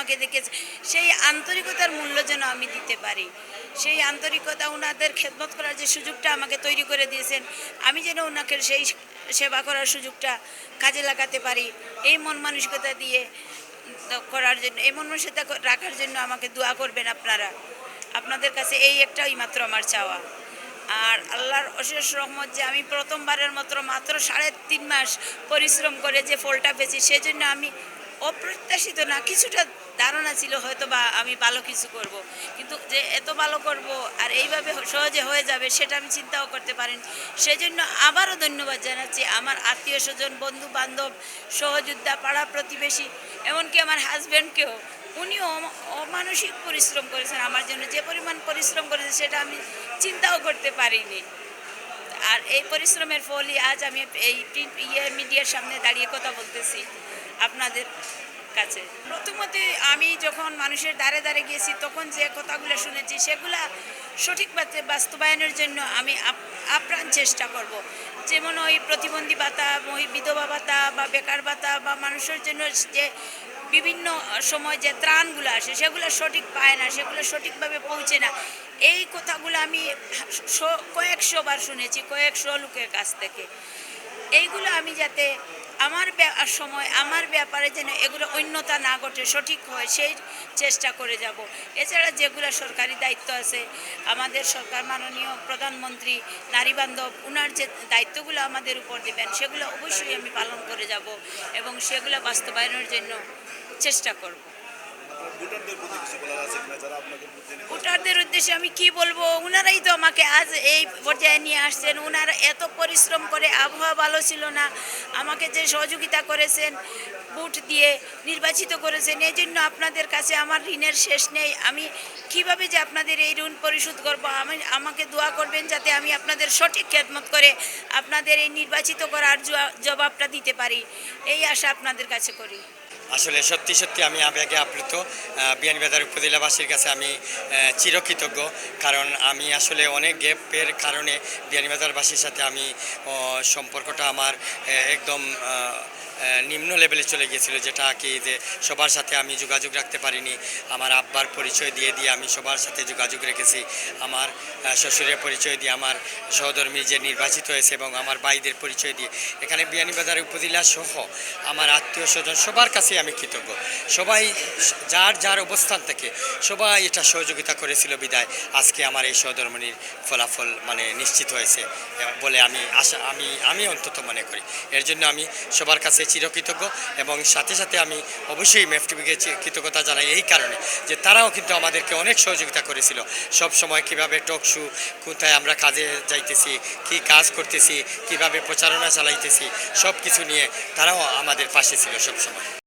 আমাকে দেখেছে, সেই আন্তরিকতার মূল্য যেন আমি দিতে পারি। সেই আন্তরিকতা ওনাদের খেদমত করার যে সুযোগটা আমাকে তৈরি করে দিয়েছেন, আমি যেন ওনাকে সেই সেবা করার সুযোগটা কাজে লাগাতে পারি। এই মন মানসিকতা দিয়ে করার জন্য, এই মন মানসিকতা রাখার জন্য আমাকে দোয়া করবেন আপনারা। আপনাদের কাছে এই একটাই মাত্র আমার চাওয়া। আর আল্লাহর অশেষ রহমত যে আমি প্রথমবারের মতো মাত্র সাড়ে তিন মাস পরিশ্রম করে যে ফলটা পেয়েছি, সেজন্য আমি অপ্রত্যাশিত না, কিছুটা ধারণা ছিল হয়তো বা আমি ভালো কিছু করব। কিন্তু যে এত ভালো করব আর এইভাবে সহজে হয়ে যাবে সেটা আমি চিন্তাও করতে পারিনি। সেজন্য আবারও ধন্যবাদ জানাচ্ছি আমার আত্মীয় স্বজন বন্ধু বান্ধব সহযোদ্ধা, পাড়া প্রতিবেশী, এমনকি আমার হাজব্যান্ডকেও। উনিও অম- অমানসিক পরিশ্রম করেছেন আমার জন্য। যে পরিমাণ পরিশ্রম করেছে সেটা আমি চিন্তাও করতে পারিনি। আর এই পরিশ্রমের ফলই আজ আমি এই ইয়ে মিডিয়ার সামনে দাঁড়িয়ে কথা বলতেছি আপনাদের কাছে। প্রথমত আমি যখন মানুষের দ্বারে দ্বারে গিয়েছি, তখন যে কথাগুলো শুনেছি, সেগুলা সঠিকভাবে বাস্তবায়নের জন্য আমি আপ- আপ্রাণ চেষ্টা করব। যেমন ওই প্রতিবন্ধী ভাতা, ওই বিধবা ভাতা বা বেকার ভাতা বা মানুষের জন্য যে বিভিন্ন সময় যে ত্রাণগুলো আসে, সেগুলো সঠিক পায় না, সেগুলো সঠিকভাবে পৌঁছে না। এই কথাগুলো আমি কয়েকশো বার শুনেছি কয়েকশো লোকের কাছ থেকে। এইগুলো আমি যাতে আমার সময়, আমার ব্যাপারে যেন এগুলো অন্যতা না ঘটে, সঠিক হয়, সেই চেষ্টা করে যাব। এছাড়া যেগুলো সরকারি দায়িত্ব আছে, আমাদের সরকার মাননীয় প্রধানমন্ত্রী নারী বান্ধব উনার যে দায়িত্বগুলো আমাদের উপর দেবেন, সেগুলো অবশ্যই আমি পালন করে যাব এবং সেগুলো বাস্তবায়নের জন্য চেষ্টা করব। উদ্দেশ্যে আমি কি বলব? ওনারাই তো আমাকে আজ এই পর্যায়ে নিয়ে আসছেন। ওনারা এত পরিশ্রম করে আবহাওয়া ভালো ছিল না। আমাকে যে সহযোগিতা করেছেন, বুট দিয়ে নির্বাচিত করেছেন, এই জন্য আপনাদের কাছে আমার ঋণের শেষ নেই। আমি কীভাবে যে আপনাদের এই ঋণ পরিশোধ করব? আমি, আমাকে দোয়া করবেন যাতে আমি আপনাদের সঠিক খেদমত করে আপনাদের এই নির্বাচিত করার জবা- জবাবটা দিতে পারি। এই আশা আপনাদের কাছে করি। আসলে সত্যি সত্যি আমি আবেগে আপ্লুত বিয়ানবাজার উপজেলাবাসীর কাছে আমি চিরকৃতজ্ঞ। কারণ আমি আসলে অনেক গ্যাপের কারণে বিয়ানবাজারবাসীর সাথে আমি সম্পর্কটা আমার একদম নিম্ন লেভেলে চলে গিয়েছিল, যেটা কি যে সবার সাথে আমি যোগাযোগ রাখতে পারিনি। আমার আব্বার পরিচয় দিয়ে দিয়ে আমি সবার সাথে যোগাযোগ রেখেছি। আমার শ্বশুরের পরিচয় দিয়ে, আমার সহধর্মী যে নির্বাচিত হয়েছে এবং আমার ভাইদের পরিচয় দিয়ে। এখানে বিয়ানীবাজার উপজেলা সহ আমার আত্মীয় স্বজন সবার কাছেই আমি কৃতজ্ঞ। সবাই যার যার অবস্থান থেকে সবাই এটা সহযোগিতা করেছিল বিদায়। আজকে আমার এই সহধর্মণীর ফলাফল মানে নিশ্চিত হয়েছে বলে আমি আশা, আমি আমি অন্তত মনে করি। এর জন্য আমি সবার কাছে চিরকৃতজ্ঞ এবং সাথে সাথে আমি অবশ্যই মেফটিভিকে কৃতজ্ঞতা জানাই এই কারণে যে তারাও কিন্তু আমাদেরকে অনেক সহযোগিতা করেছিল। সব সময় কীভাবে টকশু কোথায় আমরা কাজে যাইতেছি, কি কাজ করতেছি, কীভাবে প্রচারণা চালাইতেছি সব কিছু নিয়ে তারাও আমাদের পাশে ছিল সব সময়।